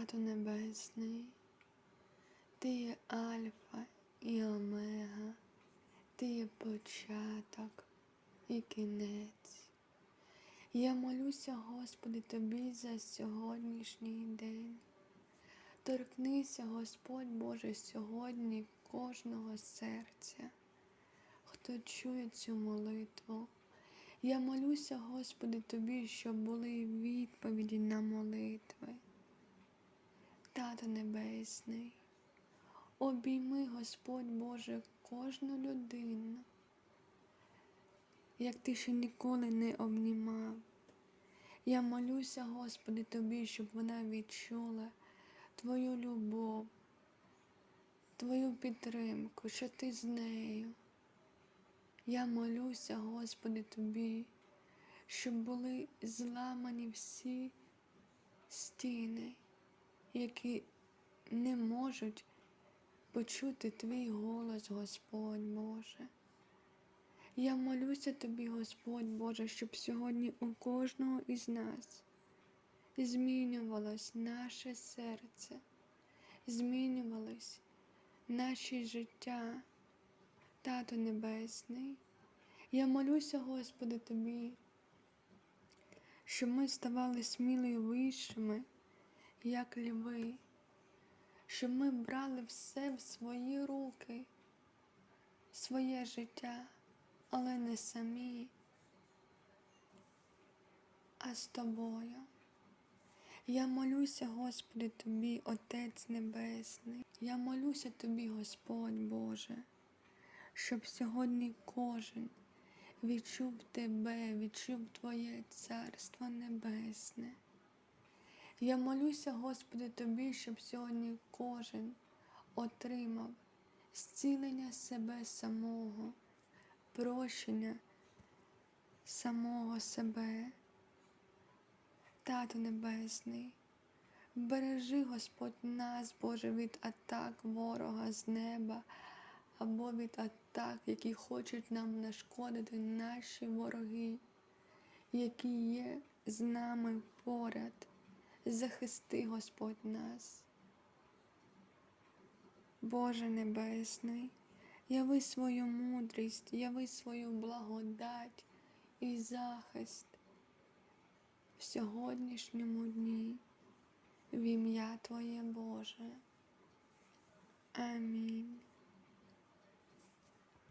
Тато Небесний, Ти є Альфа і Омега, Ти є початок і кінець. Я молюся, Господи, Тобі за сьогоднішній день. Торкнися, Господь Боже, сьогодні кожного серця, хто чує цю молитву. Я молюся, Господи, Тобі, щоб були відповіді на молитви. Тато Небесний, обійми, Господь Боже, кожну людину, як ти ще ніколи не обнімав. Я молюся, Господи, Тобі, щоб вона відчула Твою любов, Твою підтримку, що ти з нею. Я молюся, Господи, Тобі, щоб були зламані всі стіни, які не можуть почути Твій голос, Господь Боже. Я молюся Тобі, Господь Боже, щоб сьогодні у кожного із нас змінювалось наше серце, змінювалось наші життя, Тато Небесний. Я молюся, Господи, Тобі, щоб ми ставали сміливішими, як льви, щоб ми брали все в свої руки, своє життя, але не самі, а з тобою. Я молюся, Господи, Тобі, Отець Небесний. Я молюся Тобі, Господь Боже, щоб сьогодні кожен відчув Тебе, відчув Твоє Царство Небесне. Я молюся, Господи, Тобі, щоб сьогодні кожен отримав зцілення себе самого, прощення самого себе. Тато Небесний, бережи Господь нас, Боже, від атак ворога з неба або від атак, які хочуть нам нашкодити наші вороги, які є з нами поряд. Захисти Господь нас. Боже Небесний, яви свою мудрість, яви свою благодать і захист в сьогоднішньому дні в ім'я Твоє Боже. Амінь.